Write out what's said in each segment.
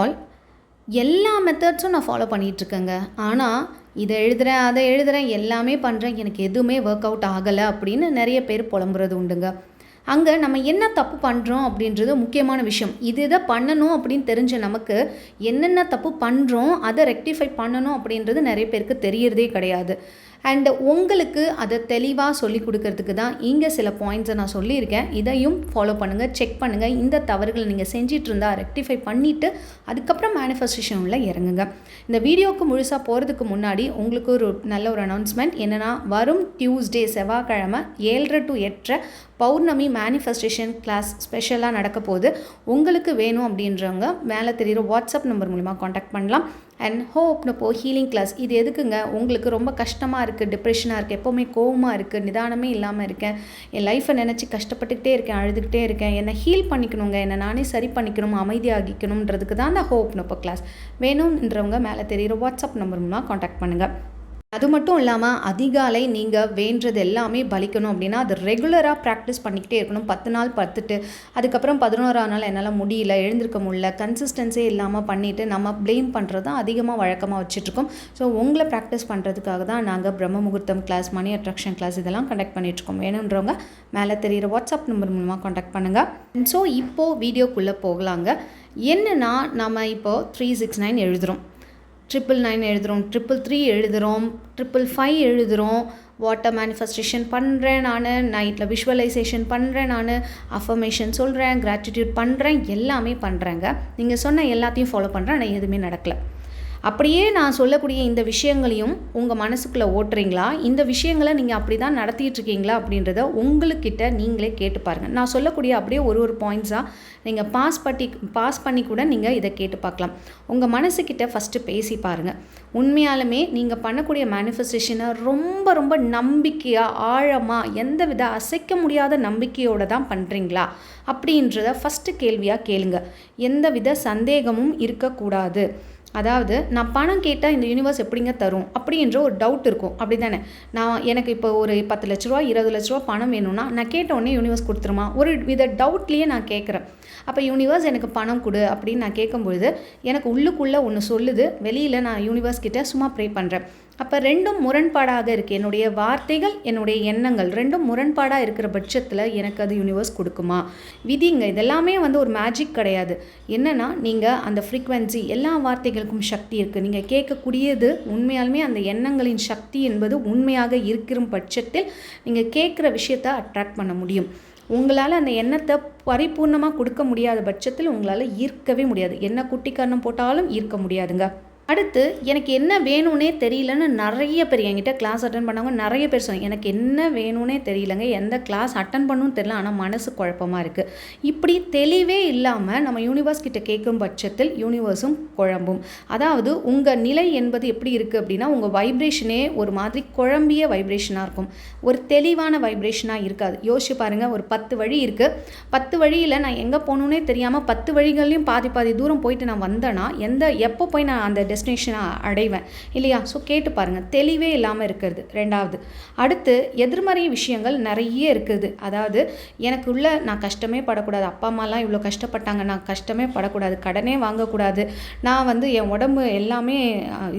All எல்லா மெத்தட்ஸும் நான் follow பண்ணிகிட்ருக்கேங்க ஆனால் இதை எழுதுகிறேன் அதை எழுதுகிறேன் எல்லாமே பண்ணுறேன் எனக்கு எதுவுமே ஒர்க் அவுட் ஆகலை அப்படின்னு நிறைய பேர் புலம்புறது உண்டுங்க. அங்கே நம்ம என்ன தப்பு பண்ணுறோம் அப்படின்றது முக்கியமான விஷயம். இது இதை பண்ணணும் அப்படின்னு தெரிஞ்ச நமக்கு என்னென்ன தப்பு பண்ணுறோம் அதை ரெக்டிஃபை பண்ணணும் அப்படின்றது நிறைய பேருக்கு தெரியறதே கிடையாது. அண்ட் உங்களுக்கு அதை தெளிவாக சொல்லி கொடுக்கறதுக்கு தான் இங்கே சில பாயிண்ட்ஸை நான் சொல்லியிருக்கேன். இதையும் ஃபாலோ பண்ணுங்கள் செக் பண்ணுங்கள் இந்த தவறுகளை நீங்கள் செஞ்சிட்டு இருந்தால் ரெக்டிஃபை பண்ணிவிட்டு அதுக்கப்புறம் மேனிஃபெஸ்டேஷனில் இறங்குங்க. இந்த வீடியோவுக்கு முழுசாக போகிறதுக்கு முன்னாடி உங்களுக்கு ஒரு நல்ல ஒரு அனௌன்ஸ்மெண்ட் என்னென்னா வரும் டியூஸ்டே செவ்வாய்க்கிழமை ஏழரை டு எட்டரை பௌர்ணமி மேனிஃபெஸ்டேஷன் கிளாஸ் ஸ்பெஷலாக நடக்க போகுது. உங்களுக்கு வேணும் அப்படின்றவங்க மேலே தெரிகிற வாட்ஸ்அப் நம்பர் மூலிமா காண்டாக்ட் பண்ணலாம். அண்ட் ஹோப்னு போ ஹீலிங் கிளாஸ் இது எதுக்குங்க? உங்களுக்கு ரொம்ப கஷ்டமாக இருக்குது டிப்ரெஷனாக இருக்குது எப்போவுமே கோவமாக இருக்குது நிதானமே இல்லாமல் இருக்கேன். என் லைஃப்பை நினச்சி கஷ்டப்பட்டுக்கிட்டே இருக்கேன் அழுதுகிட்டே இருக்கேன். என்னை ஹீல் பண்ணிக்கணுங்க என்னை நானே சரி பண்ணிக்கணும் அமைதியாகிக்கணுன்றதுக்கு தான் அந்த ஹோப்னு இப்போ கிளாஸ் வேணுன்றவங்க மேலே தெரிகிற வாட்ஸ்அப் நம்பர் மூலமாக காண்டாக்ட் பண்ணுங்கள் அது மட்டும் இல்லாமல் அதிகாலை நீங்கள் வேண்டது எல்லாமே பலிக்கணும் அப்படின்னா அது ரெகுலராக ப்ராக்டிஸ் பண்ணிக்கிட்டே இருக்கணும். பத்து நாள் பத்துட்டு அதுக்கப்புறம் பதினோரா நாள் என்னால் முடியல எழுந்திருக்க முடியல கன்சிஸ்டன்ஸே இல்லாமல் பண்ணிவிட்டு நம்ம ப்ளேம் பண்ணுறது தான் அதிகமாக வழக்கமாக வச்சுட்ருக்கோம். ஸோ உங்களை ப்ராக்டிஸ் பண்ணுறதுக்காக தான் நாங்கள் பிரம்ம முகூர்த்தம் கிளாஸ் மணி அட்ராக்ஷன் கிளாஸ் இதெல்லாம் கண்டக்ட் பண்ணிகிட்ருக்கோம் வேணுன்றவங்க மேலே தெரிகிற வாட்ஸ்அப் நம்பர் மூலமாக காண்டாக்ட் பண்ணுங்கள் ஸோ இப்போது வீடியோக்குள்ளே போகலாங்க. என்னென்னா நம்ம இப்போது த்ரீ சிக்ஸ் நைன் எழுதுகிறோம் ட்ரிபிள் நைன் எழுதுகிறோம் ட்ரிபிள் த்ரீ எழுதுகிறோம் ட்ரிபிள் ஃபைவ் எழுதுகிறோம் வாட்டர் மேனிஃபெஸ்டேஷன் பண்ணுறேன் நான் நைட்டில் விஷுவலைசேஷன் பண்ணுறேன் நான் அஃபர்மேஷன் சொல்கிறேன் கிராட்டிடியூட் பண்ணுறேன் எல்லாமே பண்ணுறேங்க நீங்கள் சொன்ன எல்லாத்தையும் ஃபாலோ பண்ணுறேன் ஆனால் எதுவுமே நடக்கலை. அப்படியே நான் சொல்லக்கூடிய இந்த விஷயங்களையும் உங்கள் மனசுக்குள்ளே ஓட்டுறீங்களா? இந்த விஷயங்களை நீங்கள் அப்படி தான் நடத்திட்டுருக்கீங்களா அப்படின்றத உங்களுக்கிட்ட நீங்களே கேட்டு பாருங்கள் நான் சொல்லக்கூடிய அப்படியே ஒரு ஒரு பாயிண்ட்ஸாக நீங்கள் பாஸ் பண்ணி பாஸ் பண்ணி கூட நீங்கள் இதை கேட்டு பார்க்கலாம். உங்கள் மனசுக்கிட்ட ஃபஸ்ட்டு பேசி பாருங்கள் உண்மையாலுமே நீங்கள் பண்ணக்கூடிய மேனிஃபெஸ்டேஷனை ரொம்ப ரொம்ப நம்பிக்கையாக ஆழமாக எந்த வித அசைக்க முடியாத நம்பிக்கையோடு தான் பண்ணுறீங்களா அப்படின்றத ஃபஸ்ட்டு கேள்வியாக கேளுங்க. எந்த வித சந்தேகமும் இருக்கக்கூடாது. அதாவது நான் பணம் கேட்டால் இந்த யூனிவர்ஸ் எப்படிங்க தரும்? அப்படின்ற ஒரு டவுட் இருக்கும். அப்படி தானே நான் எனக்கு இப்போ ஒரு பத்து லட்ச ரூபா இருபது லட்ச ரூபா பணம் வேணும்னா நான் கேட்ட உடனே யூனிவர்ஸ் கொடுத்துருமா? ஒரு வித டவுட்லேயே நான் கேட்குறேன் அப்போ யூனிவர்ஸ் எனக்கு பணம் கொடு அப்படின்னு நான் கேட்கும்பொழுது எனக்கு உள்ளுக்குள்ளே ஒன்று சொல்லுது. வெளியில் நான் யூனிவர்ஸ் கிட்டே சும்மா ப்ரே பண்ணுறேன் அப்போ ரெண்டும் முரண்பாடாக இருக்குது என்னுடைய வார்த்தைகள் என்னுடைய எண்ணங்கள் ரெண்டும் முரண்பாடாக இருக்கிற பட்சத்தில் எனக்கு அது யூனிவர்ஸ் கொடுக்குமா? விதிங்க இதெல்லாமே வந்து ஒரு மேஜிக் கிடையாது. என்னென்னா நீங்கள் அந்த ஃப்ரீக்வன்சி எல்லா வார்த்தைகளுக்கும் சக்தி இருக்குது நீங்கள் கேட்கக்கூடியது உண்மையாலுமே அந்த எண்ணங்களின் சக்தி என்பது உண்மையாக இருக்கிற பட்சத்தில் நீங்கள் கேட்குற விஷயத்தை அட்ராக்ட் பண்ண முடியும். உங்களால் அந்த எண்ணத்தை பரிபூர்ணமாக கொடுக்க முடியாத பட்சத்தில் உங்களால் ஈர்க்கவே முடியாது. என்ன குட்டி கண்ணம் போட்டாலும் ஈர்க்க முடியாதுங்க. அடுத்து எனக்கு என்ன வேணும்னே தெரியலன்னு நிறைய பேர் என்கிட்ட கிளாஸ் அட்டன் பண்ணவங்க நிறைய பேர் சொன்னாங்க. எனக்கு என்ன வேணும்னே தெரியலங்க. எந்த கிளாஸ் அட்டன் பண்ணணும்னு தெரியல. ஆனால் மனசு குழப்பமாக இருக்குது இப்படி தெளிவே இல்லாமல் நம்ம யூனிவர்ஸ் கிட்ட கேட்கும் பட்சத்தில் யூனிவர்ஸும் குழம்பும். அதாவது உங்கள் நிலை என்பது எப்படி இருக்குது அப்படின்னா உங்கள் வைப்ரேஷனே ஒரு மாதிரி குழம்பிய வைப்ரேஷனாக இருக்கும். ஒரு தெளிவான வைப்ரேஷனாக இருக்காது. யோசிச்சு பாருங்கள் ஒரு பத்து வழி இருக்குது பத்து வழியில் நான் எங்கே போகணுன்னே தெரியாமல் பத்து வழிகள்லையும் பாதி பாதி தூரம் போயிட்டு நான் வந்தேன்னா எந்த எப்போ போய் நான் அந்த டெஸ்டினேஷனாக அடைவேன். இல்லையா? ஸோ கேட்டு பாருங்கள் தெளிவே இல்லாமல் இருக்கிறது. ரெண்டாவது அடுத்து எதிர்மறை விஷயங்கள் நிறைய இருக்குது. அதாவது எனக்கு உள்ள நான் கஷ்டமே படக்கூடாது. அப்பா அம்மாலாம் இவ்வளோ கஷ்டப்பட்டாங்க. நான் கஷ்டமே படக்கூடாது. கடனே வாங்கக்கூடாது. நான் வந்து என் உடம்பு எல்லாமே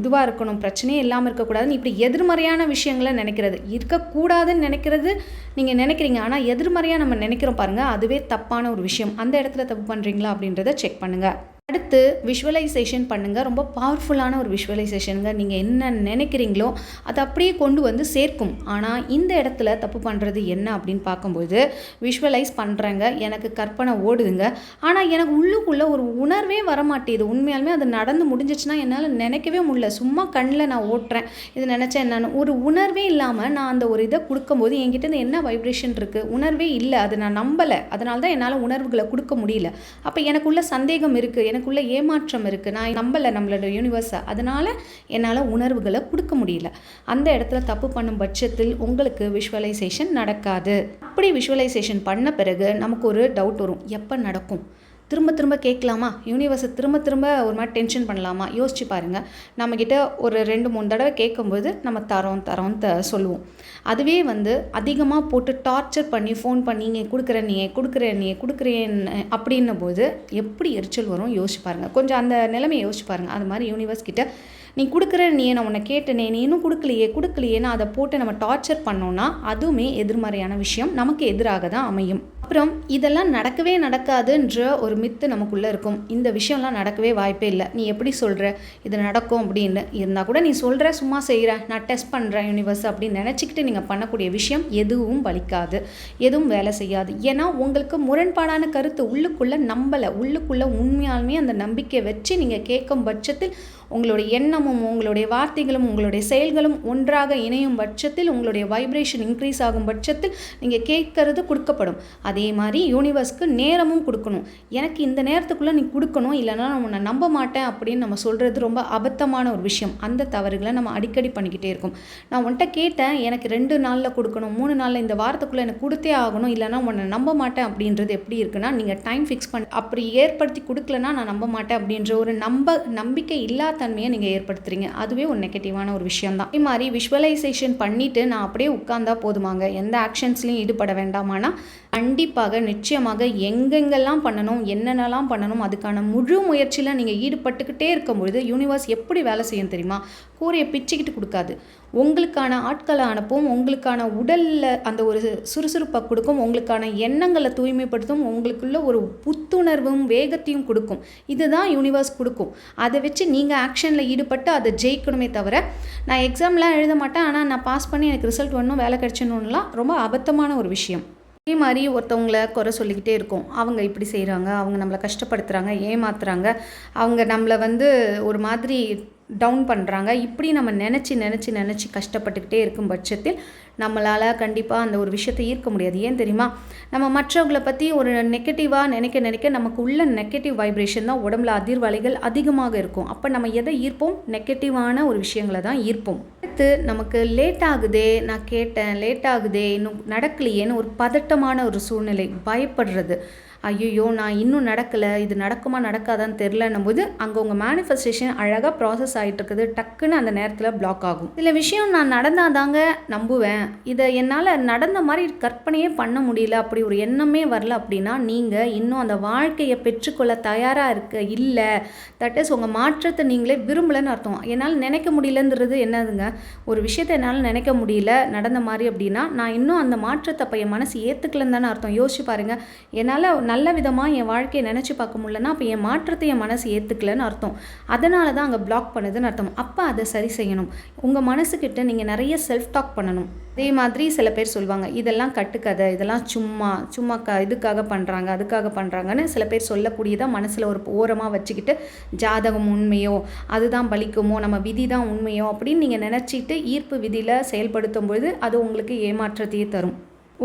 இதுவாக இருக்கணும். பிரச்சனையே இல்லாமல் இருக்கக்கூடாதுன்னு இப்படி எதிர்மறையான விஷயங்களை நினைக்கிறது. இருக்கக்கூடாதுன்னு நினைக்கிறது நீங்கள் நினைக்கிறீங்க. ஆனால் எதிர்மறையாக நம்ம நினைக்கிறோம் பாருங்கள் அதுவே தப்பான ஒரு விஷயம். அந்த இடத்துல தப்பு பண்ணுறீங்களா அப்படின்றத செக் பண்ணுங்கள் அடுத்து விஷுவலைசேஷன் பண்ணுங்கள் ரொம்ப பவர்ஃபுல்லான ஒரு விஷுவலைசேஷனுங்க நீங்கள் என்ன நினைக்கிறீங்களோ அதை அப்படியே கொண்டு வந்து சேர்க்கும். ஆனால் இந்த இடத்துல தப்பு பண்ணுறது என்ன அப்படின்னு பார்க்கும்போது விஷுவலைஸ் பண்ணுறேங்க எனக்கு கற்பனை ஓடுதுங்க. ஆனால் எனக்கு உள்ளுக்குள்ளே ஒரு உணர்வே வரமாட்டேது. உண்மையாலுமே அது நடந்து முடிஞ்சிச்சுன்னா என்னால் நினைக்கவே முடியல. சும்மா கண்ணில் நான் ஓட்டுறேன். இது நினச்சேன் என்னன்னு. ஒரு உணர்வே இல்லாமல் நான் அந்த ஒரு இதை கொடுக்கும்போது என்கிட்ட இருந்து என்ன வைப்ரேஷன் இருக்குது உணர்வே இல்லை. அதை நான் நம்பலை. அதனால தான் என்னால் உணர்வுகளை கொடுக்க முடியல. அப்போ எனக்குள்ள சந்தேகம் இருக்குது எனக்கு எனக்குள்ளே ஏமாற்றம் இருக்குது நான் நம்பலை நம்மளோட யூனிவர்ஸை அதனால் என்னால் உணர்வுகளை கொடுக்க முடியல. அந்த இடத்துல தப்பு பண்ணும் பட்சத்தில் உங்களுக்கு விஷுவலைசேஷன் நடக்காது. அப்படி விஷுவலைசேஷன் பண்ண பிறகு நமக்கு ஒரு டவுட் வரும். எப்போ நடக்கும்? திரும்ப திரும்ப கேட்கலாமா? யூனிவர்ஸை திரும்ப திரும்ப ஒரு மாதிரி டென்ஷன் பண்ணலாமா? யோசிச்சு பாருங்கள் நம்மக்கிட்ட ஒரு ரெண்டு மூணு தடவை கேட்கும்போது நம்ம தரோம் தரோம் த சொல்லுவோம். அதுவே வந்து அதிகமாக போட்டு டார்ச்சர் பண்ணி ஃபோன் பண்ணி நீங்கள் கொடுக்குற நீ கொடுக்குற நீ கொடுக்குறேன் அப்படின்ன போது எப்படி எரிச்சல் வரும்? யோசிச்சு பாருங்கள் கொஞ்சம் அந்த நிலைமையை யோசிச்சு பாருங்கள் அது மாதிரி யூனிவர்ஸ் கிட்ட நீ கொடுக்குற நீ நான் உன்னை கேட்டனே நீ இன்னும் கொடுக்கலையே கொடுக்கலையேன்னு அதை போட்டு நம்ம டார்ச்சர் பண்ணோன்னா அதுவுமே எதிர்மறையான விஷயம். நமக்கு எதிராக தான் அமையும். அப்புறம் இதெல்லாம் நடக்கவே நடக்காதுன்ற ஒரு மித்து நமக்குள்ளே இருக்கும். இந்த விஷயம்லாம் நடக்கவே வாய்ப்பே இல்லை. நீ எப்படி சொல்கிற இது நடக்கும் அப்படின்னு இருந்தால் கூட நீ சொல்கிற சும்மா செய்கிற நான் டெஸ்ட் பண்ணுறேன் யூனிவர்ஸ் அப்படின்னு நினச்சிக்கிட்டு நீங்கள் பண்ணக்கூடிய விஷயம் எதுவும் பலிக்காது எதுவும் வேலை செய்யாது. ஏன்னா உங்களுக்கு முரண்பாடான கருத்து உள்ளுக்குள்ளே நம்பலை. உள்ளுக்குள்ளே உண்மையாலுமே அந்த நம்பிக்கையை வச்சு நீங்கள் கேட்கும் பட்சத்தில் உங்களுடைய எண்ணமும் உங்களுடைய வார்த்தைகளும் உங்களுடைய செயல்களும் ஒன்றாக இணையும் பட்சத்தில் உங்களுடைய வைப்ரேஷன் இன்க்ரீஸ் ஆகும் பட்சத்தில் நீங்கள் கேட்கறது கொடுக்கப்படும். அதே மாதிரி யூனிவர்ஸ்க்கு நேரமும் கொடுக்கணும். எனக்கு இந்த நேரத்துக்குள்ளே நீ கொடுக்கணும் இல்லைனா நான் உன்னை நம்ப மாட்டேன் அப்படின்னு நம்ம சொல்கிறது ரொம்ப அபத்தமான ஒரு விஷயம். அந்த தவறுகளை நம்ம அடிக்கடி பண்ணிக்கிட்டே இருக்கோம். நான் உன்கிட்ட கேட்டேன் எனக்கு ரெண்டு நாளில் கொடுக்கணும் மூணு நாளில் இந்த வாரத்துக்குள்ளே எனக்கு கொடுத்தே ஆகணும் இல்லைனா உன்னை நம்ப மாட்டேன் அப்படின்றது எப்படி இருக்குன்னா நீங்கள் டைம் ஃபிக்ஸ் பண்ணி அப்படி ஏற்படுத்தி கொடுக்கலனா நான் நம்ப மாட்டேன் அப்படின்ற ஒரு நம்ப நம்பிக்கை இல்லாதன்மையை நீங்கள் ஏற்படுத்துறீங்க. அதுவே ஒரு நெகட்டிவான ஒரு விஷயம் தான் அதே மாதிரி விஷுவலைசேஷன் பண்ணிவிட்டு நான் அப்படியே உட்காந்தா போதுமாங்க. எந்த ஆக்ஷன்ஸ்லையும் ஈடுபட வேண்டாமானா கண்டிப்பாக நிச்சயமாக எங்கெங்கெல்லாம் பண்ணணும் என்னென்னலாம் பண்ணணும் அதுக்கான முழு முயற்சியில் நீங்கள் ஈடுபட்டுக்கிட்டே இருக்கும்பொழுது யூனிவர்ஸ் எப்படி வேலை செய்யும் தெரியுமா? கூரையை பிச்சுக்கிட்டு கொடுக்காது. உங்களுக்கான ஆட்களை அனுப்பும் உங்களுக்கான உடலில் அந்த ஒரு சுறுசுறுப்பை கொடுக்கும் உங்களுக்கான எண்ணங்களை தூய்மைப்படுத்தும் உங்களுக்குள்ள ஒரு புத்துணர்வும் வேகத்தையும் கொடுக்கும். இதுதான் யூனிவர்ஸ் கொடுக்கும். அதை வச்சு நீங்கள் ஆக்ஷனில் ஈடுபட்டு அதை ஜெயிக்கணுமே தவிர நான் எக்ஸாம்லாம் எழுத மாட்டேன். ஆனால் நான் பாஸ் பண்ணி எனக்கு ரிசல்ட் வரணும் வேலை கிடச்சணும்லாம் ரொம்ப அபத்தமான ஒரு விஷயம். அதே மாதிரி ஒருத்தவங்கள குறை சொல்லிக்கிட்டே இருக்கும். அவங்க இப்படி செய்கிறாங்க அவங்க நம்மளை கஷ்டப்படுத்துகிறாங்க ஏமாத்துறாங்க. அவங்க நம்மளை வந்து ஒரு மாதிரி டவுன் பண்ணுறாங்க இப்படி நம்ம நினச்சி நினச்சி நினச்சி கஷ்டப்பட்டுக்கிட்டே இருக்கும் பட்சத்தில் நம்மளால் கண்டிப்பாக அந்த ஒரு விஷயத்தை ஈர்க்க முடியாது. ஏன் தெரியுமா? நம்ம மற்றவங்களை பற்றி ஒரு நெகட்டிவாக நினைக்க நினைக்க நமக்கு உள்ள நெகட்டிவ் வைப்ரேஷன் தான் உடம்புல அதிர்வலைகள் அதிகமாக இருக்கும். அப்போ நம்ம எதை ஈர்ப்போம்? நெகட்டிவான ஒரு விஷயங்களை தான் ஈர்ப்போம். அடுத்து நமக்கு லேட் ஆகுதே நான் கேட்டேன் லேட் ஆகுதே இன்னும் நடக்கலையேன்னு ஒரு பதட்டமான ஒரு சூழ்நிலை பயப்படுறது. ஐயோ நான் இன்னும் நடக்கலை இது நடக்குமா நடக்காதான்னு தெரிலன்னும் போது அங்கே உங்கள் மேனிஃபெஸ்டேஷன் அழகாக ப்ராசஸ் ஆகிட்டு இருக்குது டக்குன்னு அந்த நேரத்தில் பிளாக் ஆகும். சில விஷயம் நான் நடந்தால் தாங்க நம்புவேன். இதை என்னால் நடந்த மாதிரி கற்பனையே பண்ண முடியல. அப்படி ஒரு எண்ணமே வரல அப்படின்னா நீங்கள் இன்னும் அந்த வாழ்க்கையை பெற்றுக்கொள்ள தயாராக இருக்க இல்லை. தட் இஸ் உங்கள் மாற்றத்தை நீங்களே விரும்பலைன்னு அர்த்தம். என்னால் நினைக்க முடியலன்றது என்னதுங்க? ஒரு விஷயத்தை என்னால் நினைக்க முடியல நடந்த மாதிரி அப்படின்னா நான் இன்னும் அந்த மாற்றத்தை அப்போ என் மனசு ஏற்றுக்கலன்னு தானே அர்த்தம். யோசிச்சு பாருங்கள் என்னால் நல்ல விதமாக என் வாழ்க்கையை நினச்சி பார்க்க முடியலன்னா அப்போ என் மாற்றத்தை என் மனசு ஏற்றுக்கலன்னு அர்த்தம். அதனால தான் அங்கே பிளாக் பண்ணுதுன்னு அர்த்தம். அப்போ அதை சரி செய்யணும். உங்கள் மனசுக்கிட்ட நீங்கள் நிறைய செல்ஃப் டாக் பண்ணணும். அதே மாதிரி சில பேர் சொல்லுவாங்க இதெல்லாம் கட்டுக்கதை இதெல்லாம் சும்மா சும்மா க இதுக்காக பண்ணுறாங்க அதுக்காக பண்ணுறாங்கன்னு சில பேர் சொல்லக்கூடியதாக மனசில் ஒரு ஓரமாக வச்சுக்கிட்டு ஜாதகம் உண்மையோ அதுதான் பலிக்குமோ நம்ம விதி தான் உண்மையோ அப்படின்னு நீங்கள் நினச்சிட்டு ஈர்ப்பு விதியில் செயல்படுத்தும் பொழுது அது உங்களுக்கு ஏமாற்றத்தையே தரும்.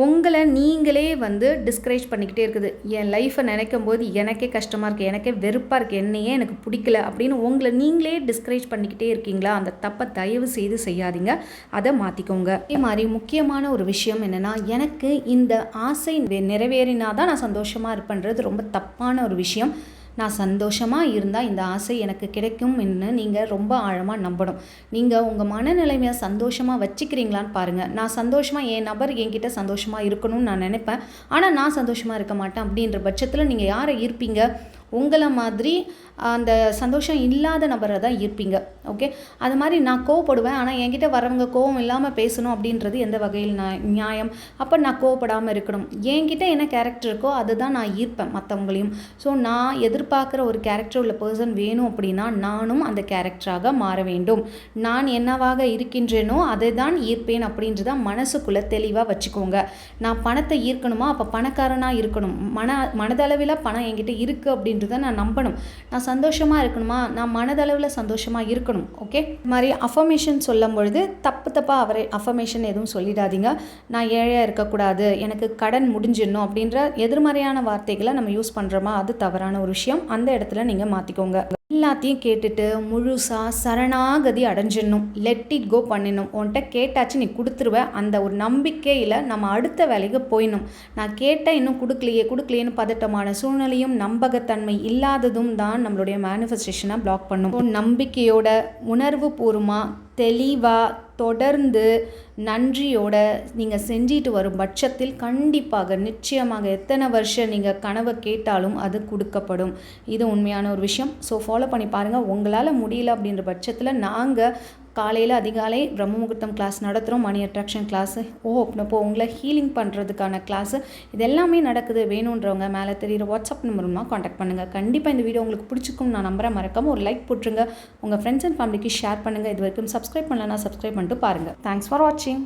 உங்களை நீங்களே வந்து டிஸ்கரேஜ் பண்ணிக்கிட்டே இருக்குது. என் லைஃப்பை நினைக்கும் போது எனக்கே கஷ்டமாக இருக்குது எனக்கே வெறுப்பாக இருக்குது என்னையே எனக்கு பிடிக்கல அப்படின்னு உங்களை நீங்களே டிஸ்கரேஜ் பண்ணிக்கிட்டே இருக்கீங்களா? அந்த தப்பை தயவு செய்து செய்யாதீங்க. அதை மாற்றிக்கோங்க இதே மாதிரி முக்கியமான ஒரு விஷயம் என்னென்னா எனக்கு இந்த ஆசை நிறைவேறினா தான் நான் சந்தோஷமாக இருப்பேன்றது ரொம்ப தப்பான ஒரு விஷயம். நான் சந்தோஷமாக இருந்தால் இந்த ஆசை எனக்கு கிடைக்கும்னு நீங்கள் ரொம்ப ஆழமாக நம்பணும். நீங்கள் உங்கள் மனநிலைமையை சந்தோஷமாக வச்சுக்கிறீங்களான்னு பாருங்கள் நான் சந்தோஷமாக என் நபர் என்கிட்ட சந்தோஷமாக இருக்கணும்னு நான் நினைப்பேன். ஆனால் நான் சந்தோஷமாக இருக்க மாட்டேன் அப்படின்ற பட்சத்தில் நீங்கள் யாரை ஈர்ப்பீங்க? உங்களை மாதிரி அந்த சந்தோஷம் இல்லாத நபரை தான் ஈர்ப்பீங்க. ஓகே அது மாதிரி நான் கோவப்படுவேன். ஆனால் என்கிட்ட வரவங்க கோவம் இல்லாமல் பேசணும் அப்படின்றது எந்த வகையில் நான் நியாயம்? அப்போ நான் கோவப்படாமல் இருக்கணும். என்கிட்ட என்ன கேரக்டர் இருக்கோ அதுதான் நான் ஈர்ப்பேன் மற்றவங்களையும் ஸோ நான் எதிர்பார்க்குற ஒரு கேரக்டர் உள்ள பர்சன் வேணும் அப்படின்னா நானும் அந்த கேரக்டராக மாற வேண்டும். நான் என்னவாக இருக்கின்றேனோ அதை தான் ஈர்ப்பேன் அப்படின்றத மனசுக்குள்ளே தெளிவாக வச்சுக்கோங்க. நான் பணத்தை ஈர்க்கணுமா? அப்போ பணக்காரனாக இருக்கணும். மன மனதளவில் பணம் என்கிட்ட இருக்குது அப்படின்னு அப்படின்றத நான் நம்பணும். நான் சந்தோஷமாக இருக்கணுமா? நான் மனதளவில் சந்தோஷமாக இருக்கணும். ஓகே இது மாதிரி அஃபர்மேஷன் சொல்லும் பொழுது தப்பு தப்பாக அவரை அஃபர்மேஷன் எதுவும் சொல்லிடாதீங்க. நான் ஏழையாக இருக்கக்கூடாது. எனக்கு கடன் முடிஞ்சிடணும் அப்படின்ற எதிர்மறையான வார்த்தைகளை நம்ம யூஸ் பண்ணுறோமா அது தவறான ஒரு விஷயம். அந்த இடத்துல நீங்கள் மாற்றிக்கோங்க எல்லாத்தையும் கேட்டுட்டு முழுசாக சரணாகதி அடைஞ்சிடணும். லெட் இட் கோ பண்ணிடணும். உன்கிட்ட கேட்டாச்சு நீ கொடுத்துருவ. அந்த ஒரு நம்பிக்கையில் நம்ம அடுத்த வேலைக்கு போயிடணும். நான் கேட்டேன் இன்னும் கொடுக்கலையே கொடுக்கலையேன்னு பதட்டமான சூழ்நிலையும் நம்பகத்தன்மை இல்லாததும் தான் நம்மளுடைய மேனிஃபெஸ்டேஷனை பிளாக் பண்ணும். நம்பிக்கையோட உணர்வு பூர்வமாக தெளிவாக தொடர்ந்து நன்றியோட நீங்கள் செஞ்சிட்டு வரும் பட்சத்தில் கண்டிப்பாக நிச்சயமாக எத்தனை வருஷம் நீங்கள் கனவை கேட்டாலும் அது கொடுக்கப்படும். இது உண்மையான ஒரு விஷயம். ஸோ ஃபாலோ பண்ணி பாருங்கள் உங்களால் முடியல அப்படின்ற பட்சத்தில் நாங்கள் காலையில் அதிகாலை பிரம்ம முகூர்த்தம் கிளாஸ் நடத்துகிறோம் மணி அட்ராக்ஷன் கிளாஸு ஓ அப்போ உங்களை ஹீலிங் பண்ணுறதுக்கான கிளாஸு இது எல்லாமே நடக்குது. வேணுன்றவங்க மேலே தெரியுற வாட்ஸ்அப் நம்பர் மூலமாக காண்டாக்ட் பண்ணுங்கள் கண்டிப்பாக இந்த வீடியோ உங்களுக்கு பிடிச்சிக்கும் நான் நம்புகிறேன் மறக்காமல் ஒரு லைக் போட்டுருங்க. உங்கள் ஃப்ரெண்ட்ஸ் அண்ட் ஃபேமிலிக்கு ஷேர் பண்ணுங்கள் இது வரைக்கும் சப்ஸ்கிரைப் பண்ணலன்னா சப்ஸ்கிரைப் பண்ணிட்டு பாருங்கள் தேங்க்ஸ் ஃபார் வாட்சிங்